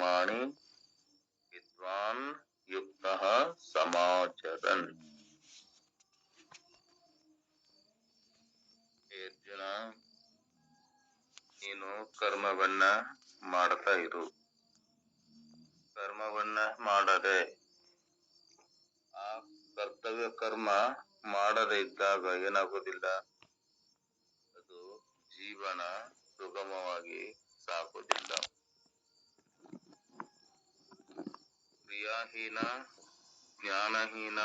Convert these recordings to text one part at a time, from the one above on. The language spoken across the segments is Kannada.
ಕರ್ಮಾಣಿ ವಿದ್ವಾನ್ ಯುಕ್ತ ಸಮಾಚರನ್ ಅರ್ಜುನ ನೀನು ಕರ್ಮವನ್ನ ಮಾಡ್ತಾ ಇರು. ಕರ್ಮವನ್ನ ಮಾಡದೆ, ಆ ಕರ್ತವ್ಯ ಕರ್ಮ ಮಾಡದೆ ಇದ್ದಾಗ ಏನಾಗೋದಿಲ್ಲ. ಅದು ಜೀವನ ಸುಗಮವಾಗಿ ಸಾಗುವುದಿಲ್ಲ ಕ್ರಿಯಾಹೀನ ಜ್ಞಾನಹೀನ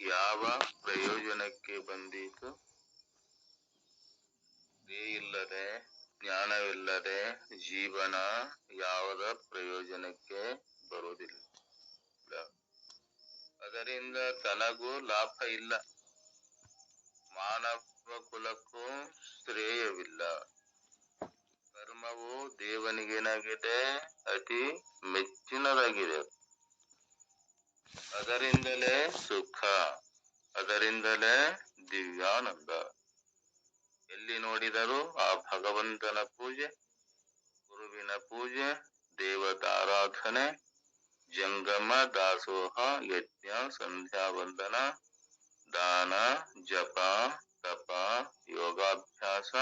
ಯಾವ ಪ್ರಯೋಜನಕ್ಕೆ ಬಂದೀತು? ಇಲ್ಲದೆ, ಜ್ಞಾನವಿಲ್ಲದೆ ಜೀವನ ಯಾವದ ಪ್ರಯೋಜನಕ್ಕೆ ಬರುವುದಿಲ್ಲ. ಅದರಿಂದ ತನಗೂ ಲಾಭ ಇಲ್ಲ. ಮಾನವ ಕುಲಕ್ಕೂ ಶ್ರೇಯವಿಲ್ಲ. ಕರ್ಮವು ದೇವನಿಗೇನಾಗಿದೆ ಅತಿ ಮೆಚ್ಚಿನದಾಗಿದೆ. ಅದರಿಂದಲೇ ಸುಖ, ಅದರಿಂದಲೇ ದಿವ್ಯಾನಂದ. ಎಲ್ಲಿ ನೋಡಿದರೂ ಆ ಭಗವಂತನ ಪೂಜೆ, ಗುರುವಿನ ಪೂಜೆ, ದೇವತಾರಾಧನೆ, ಜಂಗಮ, ದಾಸೋಹ, ಯಜ್ಞ ಸಂಧ್ಯಾ ವಂದನ ದಾನ, ಜಪ, ತಪ, ಯೋಗಾಭ್ಯಾಸ,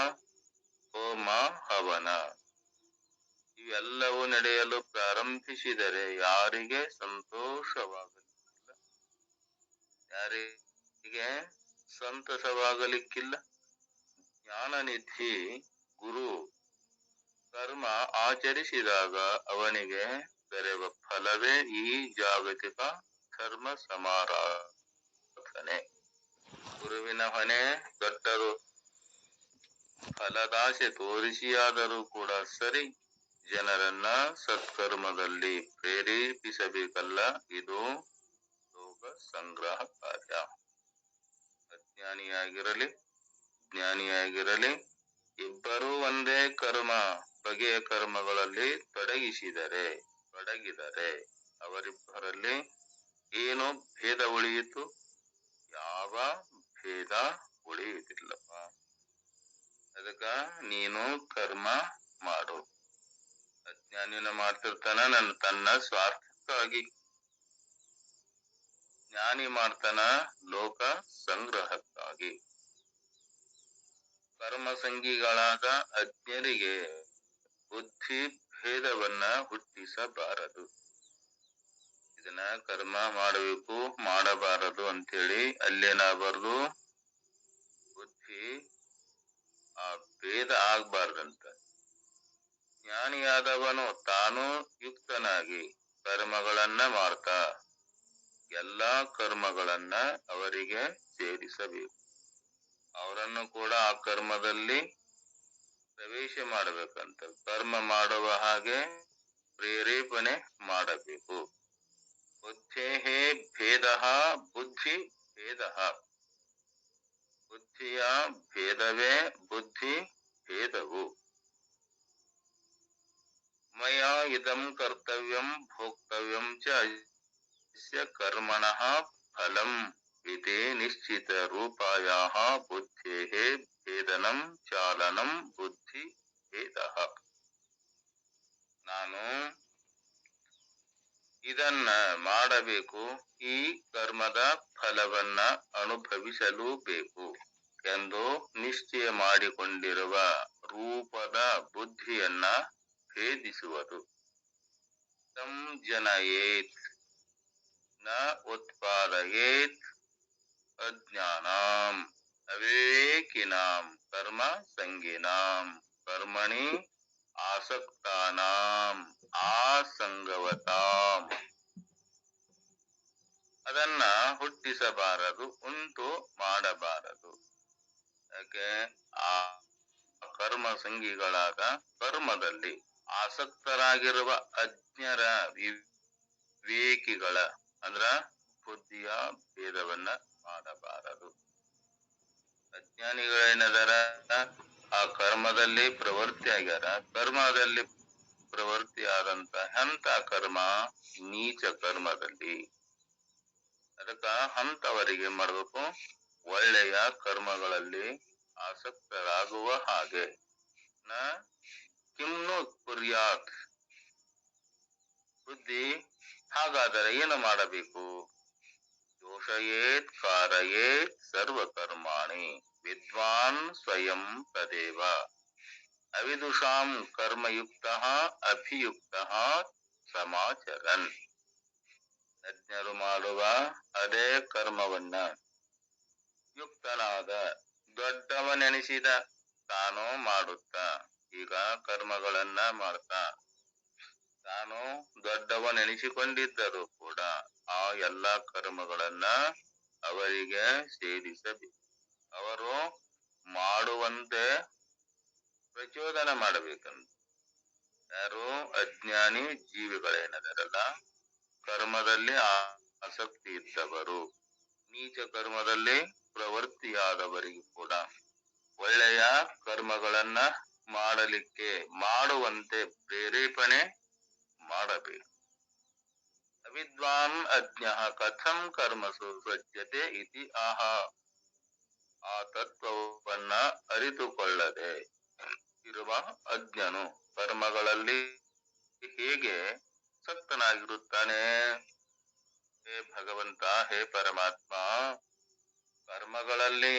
ಹೋಮ, ಹವನ. ಇವೆಲ್ಲವೂ ನಡೆಯಲು ಪ್ರಾರಂಭಿಸಿದರೆ ಯಾರಿಗೆ ಸಂತೋಷವಾಗಲಿಕ್ಕಿಲ್ಲ ಯಾರಿಗೆ ಸಂತಸವಾಗಲಿಕ್ಕಿಲ್ಲ. ಜ್ಞಾನನಿಧಿ ಗುರು ಕರ್ಮ ಆಚರಿಸಿದಾಗ ಅವನಿಗೆ ದೊರೆಯುವ ಫಲವೇ ಈ ಜಾಗತಿಕ ಧರ್ಮ ಸಮಾರಾಧನೆ. ಗುರುವಿನ ಹೊಣೆ ದೊಡ್ಡರು ಫಲದಾಸೆ ತೋರಿಸಿಯಾದರೂ ಕೂಡ ಸರಿ, ಜನರನ್ನ ಸತ್ಕರ್ಮದಲ್ಲಿ ಪ್ರೇರೇಪಿಸಬೇಕಲ್ಲ, ಇದು ಲೋಕ ಸಂಗ್ರಹ ಕಾರ್ಯ ಅಜ್ಞಾನಿಯಾಗಿರಲಿ, ಜ್ಞಾನಿಯಾಗಿರಲಿ, ಇಬ್ಬರೂ ಒಂದೇ ಕರ್ಮ ಬಗೆಯ ಕರ್ಮಗಳಲ್ಲಿ ತೊಡಗಿಸಿದರೆ, ತೊಡಗಿದರೆ ಅವರಿಬ್ಬರಲ್ಲಿ ಏನು ಭೇದ ಉಳಿಯಿತು? ಯಾವ ಭೇದ ಉಳಿಯುವುದಿಲ್ಲಪ್ಪ. ಅದಕ್ಕ ನೀನು ಕರ್ಮ ಮಾಡು. ಅಜ್ಞಾನಿನ ಮಾಡ್ತಿರ್ತಾನ ನನ್ನ ತನ್ನ ಸ್ವಾರ್ಥಕ್ಕಾಗಿ ಜ್ಞಾನಿ ಮಾಡ್ತಾನ ಲೋಕ ಸಂಗ್ರಹಕ್ಕಾಗಿ. ಕರ್ಮಸಂಗಿಗಳಾದ ಅಜ್ಞರಿಗೆ ಬುದ್ಧಿ ಭೇದವನ್ನ ಹುಟ್ಟಿಸಬಾರದು. ಇದನ್ನ ಕರ್ಮ ಮಾಡಬೇಕು, ಮಾಡಬಾರದು ಅಂತೇಳಿ ಅಲ್ಲೇನಾಗಬಾರದು? ಬುದ್ಧಿ, ಆ ಭೇದ ಆಗ್ಬಾರ್ದಂತ. ಜ್ಞಾನಿಯಾದವನು ತಾನು ಯುಕ್ತನಾಗಿ ಕರ್ಮಗಳನ್ನ ಮಾಡ್ತಾ ಎಲ್ಲಾ ಕರ್ಮಗಳನ್ನ ಅವರಿಗೆ ಸೇರಿಸಬೇಕು. ಅವರನ್ನು ಕೂಡ ಆ ಕರ್ಮದಲ್ಲಿ ಪ್ರವೇಶ ಮಾಡಬೇಕಂತ, ಕರ್ಮ ಮಾಡುವ ಹಾಗೆ ಪ್ರೇರೇಪಣೆ ಮಾಡಬೇಕು. ಬುದ್ಧೇ ಭೇದ ಬುದ್ಧಿ ಭೇದ. ಬುದ್ಧಿಯ ಭೇದವೇ ಬುದ್ಧಿ ಭೇದವು. ಮಯ ಇದಂ ಕರ್ತವ್ಯಂ ಫಲಂ ಇತಿ ನಿಶ್ಚಿತ ರೂಪಾಯಃ ಬುದ್ಧೇಹ ಭೇದನಂ ಚಾಲನಂ ಬುದ್ಧಿ ಭೇದಃ ನಾನು ಇದನ್ನ ಮಾಡಬೇಕು, ಈ ಕರ್ಮದ ಫಲವನ್ನ ಅನುಭವಿಸಲು ಬೇಕು ಎಂದು ನಿಶ್ಚಯ ಮಾಡಿಕೊಂಡಿರುವ ರೂಪದ ಬುದ್ಧಿಯನ್ನ ಭೇದಿಸುವುದು. ಸಂಜನಯೇತ್ ನ ಉತ್ಪಾದಯೇತ್ ಅಜ್ಞಾನಾಂ ಅವಿವೇಕಿನ ಕರ್ಮ ಸಂಗಿನಾಂ ಕರ್ಮಣಿ ಆಸಕ್ತಾನಾಂ ಆಸಂಗವತಾಂ ಅದನ್ನ ಹುಟ್ಟಿಸಬಾರದು, ಉಂಟು ಮಾಡಬಾರದು. ಯಾಕೆ? ಆ ಕರ್ಮ ಸಂಗಿಗಳಾದ ಕರ್ಮದಲ್ಲಿ ಆಸಕ್ತರಾಗಿರುವ ಅಜ್ಞರ ವಿವೇಕಿಗಳ ಅಂದ್ರ ಬುದ್ಧಿಯ ಭೇದವನ್ನ ಮಾಡಬಾರದು. ಅಜ್ಞಾನಿಗಳೇನದಾರ ಆ ಕರ್ಮದಲ್ಲಿ ಪ್ರವೃತ್ತಿ ಆಗ್ಯಾರ. ಕರ್ಮದಲ್ಲಿ ಪ್ರವೃತ್ತಿ ಆದಂತ ಹಂತ ಕರ್ಮ ನೀಚ ಕರ್ಮದಲ್ಲಿ. ಅದಕ್ಕ ಹಂತವರಿಗೆ ಮಾಡ್ಬೇಕು. ಒಳ್ಳೆಯ ಕರ್ಮಗಳಲ್ಲಿ ಆಸಕ್ತರಾಗುವ ಹಾಗೆ. ನ ಕಿಮ್ನು ಕುರ್ಯಾತ್ ಬುದ್ಧಿ ಹಾಗಾದರೆ ಏನು ಮಾಡಬೇಕು? ದೋಷಯೇತ್ ಕಾರಯೇತ್ ಸರ್ವಕರ್ಮಾಣಿ ವಿದ್ವಾನ್ ಸ್ವಯಂ ತದೇವ. ಅವಿದುಷಾಂ ಕರ್ಮಯುಕ್ತ ಅಭಿಯುಕ್ತ ಸಮಾಚರನ್. ತಜ್ಞರು ಮಾಡುವ ಅದೇ ಕರ್ಮವನ್ನ. ಯುಕ್ತನಾದ ದೊಡ್ಡವನೆನಿಸಿದ ತಾನು ಮಾಡುತ್ತಾ. ಈಗ ಕರ್ಮಗಳನ್ನ ಮಾಡ್ತಾ ತಾನು ದೊಡ್ಡವನೆನಿಸಿಕೊಂಡಿದ್ದರೂ ಕೂಡ ಆ ಎಲ್ಲ ಕರ್ಮಗಳನ್ನ ಅವರಿಗೆ ಸೇರಿಸಬೇಕು. ಅವರು ಮಾಡುವಂತೆ ಪ್ರಚೋದನ ಮಾಡಬೇಕಂತ. ಯಾರು ಅಜ್ಞಾನಿ ಜೀವಿಗಳೇನದರಲ್ಲ, ಕರ್ಮದಲ್ಲಿ ಆಸಕ್ತಿ ಇದ್ದವರು, ನೀಚ ಕರ್ಮದಲ್ಲಿ ಪ್ರವೃತ್ತಿಯಾದವರಿಗೂ ಕೂಡ ಒಳ್ಳೆಯ ಕರ್ಮಗಳನ್ನ ಮಾಡಲಿಕ್ಕೆ ಮಾಡುವಂತೆ ಪ್ರೇರೇಪಣೆ ಮಾಡಬೇಕು. ಅವಿದ್ವಾನ್ ಅಜ್ಞ ಕಥಂ ಕರ್ಮಸು ಸಜ್ಜತೆ ಇತಿ ಆಹ. ಆ ತತ್ವವನ್ನ ಅರಿತುಕೊಳ್ಳದೆ ಇರುವ ಅಜ್ಞನು ಕರ್ಮಗಳಲ್ಲಿ ಹೇಗೆ ಸಕ್ತನಾಗಿರುತ್ತಾನೆ ಹೇ ಭಗವಂತ, ಹೇ ಪರಮಾತ್ಮ, ಕರ್ಮಗಳಲ್ಲಿ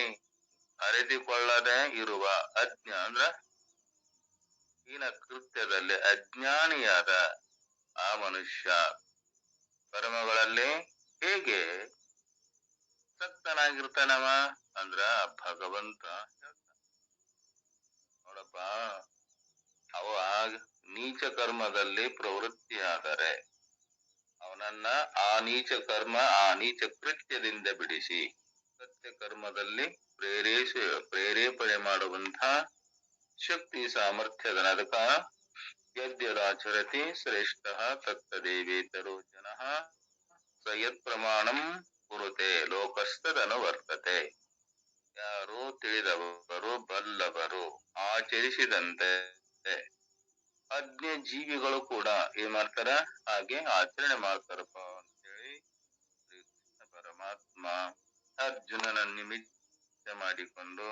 ಅರಿತುಕೊಳ್ಳದೆ ಇರುವ ಅಜ್ಞ ಅಂದ್ರ ಈನ ಕೃತ್ಯದಲ್ಲಿ ಅಜ್ಞಾನಿಯಾದ ಆ ಮನುಷ್ಯ ಕರ್ಮಗಳಲ್ಲಿ ಹೇಗೆ ಸಕ್ತನಾಗಿರ್ತಾನವ ಅಂದ್ರ ಭಗವಂತ. ನೋಡಪ್ಪ, ಅವ ನೀಚ ಕರ್ಮದಲ್ಲಿ ಪ್ರವೃತ್ತಿಯಾದರೆ ಅವನನ್ನ ಆ ನೀಚ ಕರ್ಮ, ಆ ನೀಚ ಕೃತ್ಯದಿಂದ ಬಿಡಿಸಿ ಸತ್ಯ ಕರ್ಮದಲ್ಲಿ ಪ್ರೇರೇಸ ಪ್ರೇರೇಪಣೆ ಮಾಡುವಂತ ಶಕ್ತಿ ಸಾಮರ್ಥ್ಯದ ಅದಕ್ಕ ಯದ್ಯದಾಚರತಿ ಶ್ರೇಷ್ಠ ತತ್ತದೇವೇತರೋ ಜನ ಸ ಯತ್ ಪ್ರಮಾಣಂ ಕುರುತೆ ಲೋಕಸ್ಥದನುವರ್ತತೆ ಯಾರು ತಿಳಿದವರು ಬಲ್ಲವರು ಆಚರಿಸಿದಂತೆ ಅಜ್ಞ ಜೀವಿಗಳು ಕೂಡ ಏನ್ ಮಾಡ್ತಾರ? ಹಾಗೆ ಆಚರಣೆ ಮಾಡ್ತಾರಪ್ಪ ಅಂತೇಳಿ ಶ್ರೀಕೃಷ್ಣ ಪರಮಾತ್ಮ ಅರ್ಜುನನ ನಿಮಿತ್ತ ಮಾಡಿಕೊಂಡು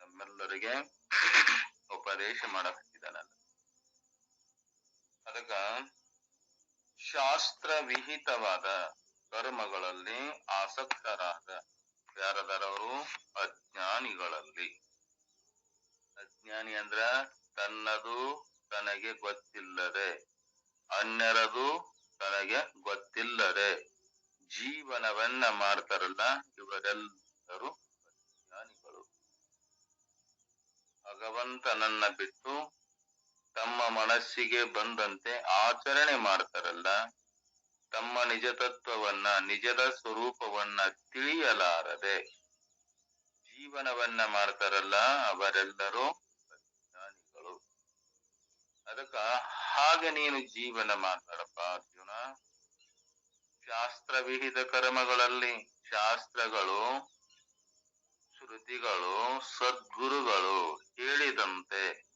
ನಮ್ಮೆಲ್ಲರಿಗೆ ಉಪದೇಶ ಮಾಡಕ್ಕಿದ್ದಾನಲ್ಲ ಅದಕ್ಕ ಶಾಸ್ತ್ರ ವಿಹಿತವಾದ ಕರ್ಮಗಳಲ್ಲಿ ಆಸಕ್ತರಾದ ಯಾರದರವರು? ಅಜ್ಞಾನಿಗಳಲ್ಲಿ. ಅಜ್ಞಾನಿ ಅಂದ್ರ ತನ್ನದು ತನಗೆ ಗೊತ್ತಿಲ್ಲದೆ, ಅನ್ಯರದು ತನಗೆ ಗೊತ್ತಿಲ್ಲದೆ. ಜೀವನವನ್ನ ಮಾಡ್ತಾರಲ್ಲ, ಇವರೆಲ್ಲರೂ ಅಜ್ಞಾನಿಗಳು. ಭಗವಂತನನ್ನ ಬಿಟ್ಟು ತಮ್ಮ ಮನಸ್ಸಿಗೆ ಬಂದಂತೆ ಆಚರಣೆ ಮಾಡ್ತಾರಲ್ಲ? ತಮ್ಮ ನಿಜ ತತ್ವವನ್ನ, ನಿಜದ ಸ್ವರೂಪವನ್ನ ತಿಳಿಯಲಾರದೆ ಜೀವನವನ್ನ ಮಾಡ್ತಾರಲ್ಲ ಅವರೆಲ್ಲರೂ ಅಜ್ಞಾನಿಗಳು ಅದಕ್ಕ ಹಾಗೆ ನೀನು ಜೀವನ ಮಾಡ್ತಾರಪ್ಪ ಅರ್ಜುನ. ಶಾಸ್ತ್ರವಿಹಿತ ಕರ್ಮಗಳಲ್ಲಿ ಶಾಸ್ತ್ರಗಳು, ಶ್ರುತಿಗಳು, ಸದ್ಗುರುಗಳು ಹೇಳಿದಂತೆ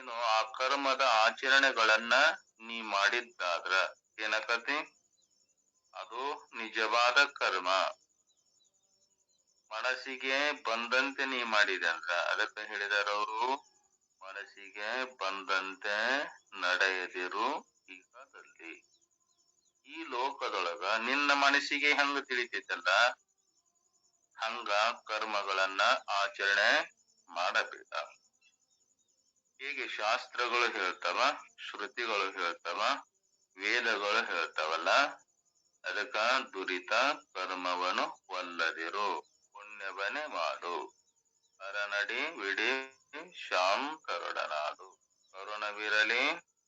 ನೀನು ಆ ಕರ್ಮದ ಆಚರಣೆಗಳನ್ನ ನೀ ಮಾಡಿದ್ದಾದ್ರ? ಏನಕತಿ ಅದು ನಿಜವಾದ ಕರ್ಮ. ಮನಸ್ಸಿಗೆ ಬಂದಂತೆ ನೀ ಮಾಡಿದೆ ಅಂದ್ರ ಅದಕ್ಕೆ ಹೇಳಿದಾರವರು ಮನಸ್ಸಿಗೆ ಬಂದಂತೆ ನಡೆಯದಿರು ಈಗದಲ್ಲಿ ಈ ಲೋಕದೊಳಗ ನಿನ್ನ ಮನಸ್ಸಿಗೆ ಹೆಂಗ ತಿಳಿತೈತಲ್ಲ? ಹಂಗ ಕರ್ಮಗಳನ್ನ ಆಚರಣೆ ಮಾಡಬೇಡ. ಹೇಗೆ ಶಾಸ್ತ್ರಗಳು ಹೇಳ್ತಾವ, ಶ್ರುತಿಗಳು ಹೇಳ್ತಾವ, ವೇದಗಳು ಹೇಳ್ತಾವಲ್ಲ, ಅದಕ್ಕ ದುರಿತ ಕರ್ಮವನು ಒಲ್ಲದಿರು ಪುಣ್ಯವನೇ ಮಾಡು. ಅರನಡಿ ವಿಡಿ ಶಾಂ ಕರುಡನಾಡು ಕರುಣವಿರಲಿ,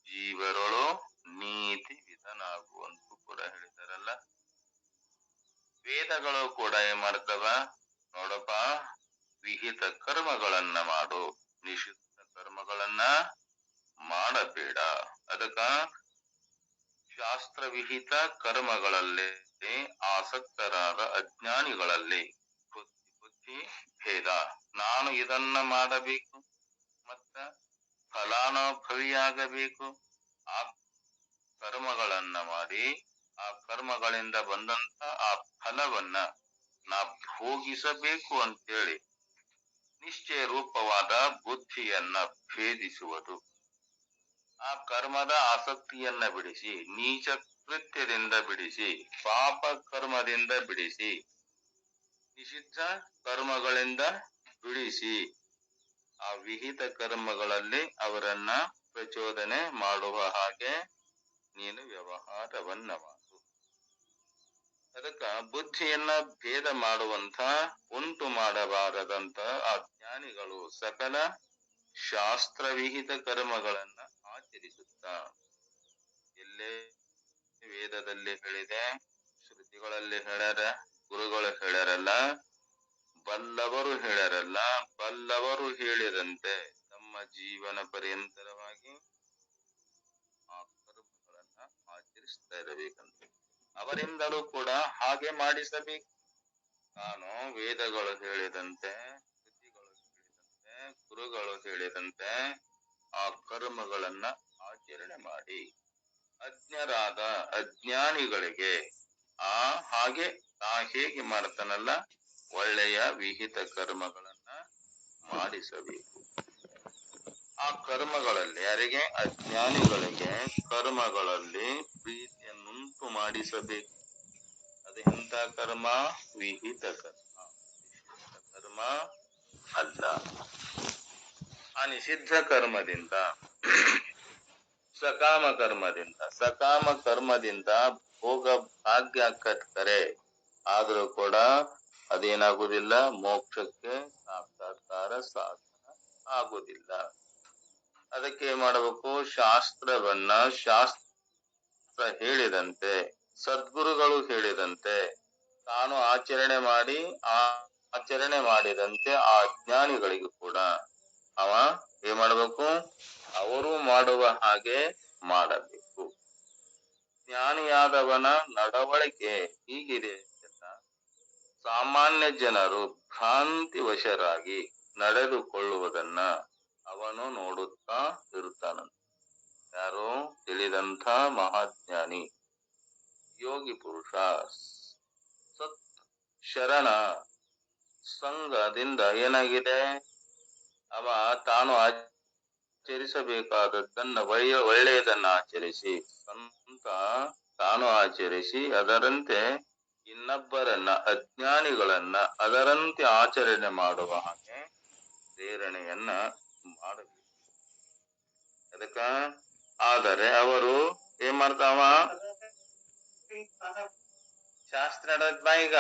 ಜೀವರೊಳು, ನೀತಿ ವಿಧನಾಗುವಂತೂ ಕೂಡ ಹೇಳಿದಾರಲ್ಲ. ವೇದಗಳು ಕೂಡ ಏನ್ ಮಾಡ್ತವ? ನೋಡಪ್ಪ, ವಿಹಿತ ಕರ್ಮಗಳನ್ನ ಮಾಡು. ನಿಷಿದ್ಧ ಕರ್ಮಗಳನ್ನ ಮಾಡಬೇಡ. ಅದಕ್ಕ ಶಾಸ್ತ್ರವಿಹಿತ ಕರ್ಮಗಳಲ್ಲಿ ಆಸಕ್ತರಾದ ಅಜ್ಞಾನಿಗಳಲ್ಲಿ ಬುದ್ಧಿ ಭೇದ. ನಾನು ಇದನ್ನ ಮಾಡಬೇಕು, ಮತ್ತ ಫಲಾನುಭವಿಯಾಗಬೇಕು. ಆ ಕರ್ಮಗಳನ್ನ ಮಾಡಿ, ಆ ಕರ್ಮಗಳಿಂದ ಬಂದಂತ ಆ ಫಲವನ್ನ ನಾ ಭೋಗಿಸಬೇಕು ಅಂತೇಳಿ. ನಿಶ್ಚಯ ರೂಪವಾದ ಬುದ್ಧಿಯನ್ನ ಭೇದಿಸುವುದು. ಆ ಕರ್ಮದ ಆಸಕ್ತಿಯನ್ನ ಬಿಡಿಸಿ, ನೀಚ ಕೃತ್ಯದಿಂದ ಬಿಡಿಸಿ, ಪಾಪ ಕರ್ಮದಿಂದ ಬಿಡಿಸಿ, ನಿಷಿದ್ಧ ಕರ್ಮಗಳಿಂದ ಬಿಡಿಸಿ, ಆ ವಿಹಿತ ಕರ್ಮಗಳಲ್ಲಿ ಅವರನ್ನ ಪ್ರಚೋದನೆ ಮಾಡುವ ಹಾಗೆ ನೀನು ವ್ಯವಹಾರವನ್ನ ಅದಕ್ಕ ಬುದ್ಧಿಯನ್ನ ಭೇದ ಮಾಡುವಂತ ಉಂಟು ಮಾಡಬಾರದಂತ ಆ ಜ್ಞಾನಿಗಳು ಸಕಲ ಶಾಸ್ತ್ರವಿಹಿತ ಕರ್ಮಗಳನ್ನ ಆಚರಿಸುತ್ತಾ. ಎಲ್ಲೇ ವೇದದಲ್ಲಿ ಹೇಳಿದೆ, ಶ್ರುತಿಗಳಲ್ಲಿ ಹೇಳ್ಯಾರ ಗುರುಗಳು ಹೇಳ್ಯಾರಲ್ಲ ಬಲ್ಲವರು ಹೇಳರಲ್ಲ, ಬಲ್ಲವರು ಹೇಳಿದಂತೆ ತಮ್ಮ ಜೀವನ ಪರ್ಯಂತರವಾಗಿ ಆ ಕರ್ಮಗಳನ್ನ ಆಚರಿಸ್ತಾ ಇರಬೇಕಂತೆ. ಅವರಿಂದಲೂ ಕೂಡ ಹಾಗೆ ಮಾಡಿಸಬೇಕು. ನಾನು ವೇದಗಳು ಹೇಳಿದಂತೆ ಶ್ರುತಿಗಳು ಹೇಳಿದಂತೆ, ಗುರುಗಳು ಹೇಳಿದಂತೆ ಆ ಕರ್ಮಗಳನ್ನ ಆಚರಣೆ ಮಾಡಿ. ಅಜ್ಞರಾದ ಅಜ್ಞಾನಿಗಳಿಗೆ ಆ ಹಾಗೆ ನಾ ಹೇಗೆ ಮಾಡ್ತಾನಲ್ಲ, ಒಳ್ಳೆಯ ವಿಹಿತ ಕರ್ಮಗಳನ್ನ ಮಾಡಿಸಬೇಕು. ಆ ಕರ್ಮಗಳಲ್ಲಿ ಯಾರಿಗೆ? ಅಜ್ಞಾನಿಗಳಿಗೆ ಕರ್ಮಗಳಲ್ಲಿ ಪ್ರೀತಿಯನ್ನುಂಟು ಮಾಡಿಸಬೇಕು. ಅದು ಇಂಥ ಕರ್ಮ? ವಿಹಿತ ಕರ್ಮ. ಕರ್ಮ ಅಲ್ಲ. ಆ ನಿಷಿದ್ಧ ಕರ್ಮದಿಂದ, ಸಕಾಮ ಕರ್ಮದಿಂದ ಸಕಾಮ ಕರ್ಮದಿಂದ ಭೋಗ ಭಾಗ್ಯ ಕಟ್ಕರೆ ಆದ್ರೂ ಕೂಡ ಅದೇನಾಗುದಿಲ್ಲ ಮೋಕ್ಷಕ್ಕೆ ಸಾಕ್ಷಾತ್ಕಾರ ಸಾಧನ ಆಗುದಿಲ್ಲ ಅದಕ್ಕೆ ಮಾಡಬೇಕು? ಶಾಸ್ತ್ರವನ್ನ ಶಾಸ್ತ್ರ ಹೇಳಿದಂತೆ, ಸದ್ಗುರುಗಳು ಹೇಳಿದಂತೆ, ತಾನು ಆಚರಣೆ ಮಾಡಿ, ಆ ಆಚರಣೆ ಮಾಡಿದಂತೆ ಆ ಜ್ಞಾನಿಗಳಿಗೂ ಕೂಡ ಅವ ಏನ್ ಮಾಡಬೇಕು? ಅವರು ಮಾಡುವ ಹಾಗೆ ಮಾಡಬೇಕು. ಜ್ಞಾನಿಯಾದವನ ನಡವಳಿಕೆ ಹೀಗಿದೆ ಅಂತ ಸಾಮಾನ್ಯ ಜನರು ಭ್ರಾಂತಿ ವಶರಾಗಿ ನಡೆದುಕೊಳ್ಳುವುದನ್ನ ಅವನು ನೋಡುತ್ತಾ ಇರುತ್ತಾನಂತೆ. ಯಾರು? ತಿಳಿದಂಥ ಮಹಾಜ್ಞಾನಿ. ಯೋಗಿ ಪುರುಷ. ಸತ್ ಶರಣ. ಸಂಘದಿಂದ ಏನಾಗಿದೆ? ಅವ ತಾನು ಆಚರಿಸಬೇಕಾದದ್ದನ್ನ ಒಳ್ಳೆಯ ಒಳ್ಳೆಯದನ್ನ ಆಚರಿಸಿ, ಸಂತ ತಾನು ಆಚರಿಸಿ, ಅದರಂತೆ ಇನ್ನೊಬ್ಬರನ್ನ, ಅಜ್ಞಾನಿಗಳನ್ನ ಅದರಂತೆ ಆಚರಣೆ ಮಾಡುವ ಹಾಗೆ ಪ್ರೇರಣೆಯನ್ನ ಮಾಡಬೇಕು. ಅದಕ್ಕ ಆದರೆ ಅವರು ಏನ್ ಮಾಡ್ತಾವ? ಶಾಸ್ತ್ರ ಬಾಯಿಗ ಈಗ.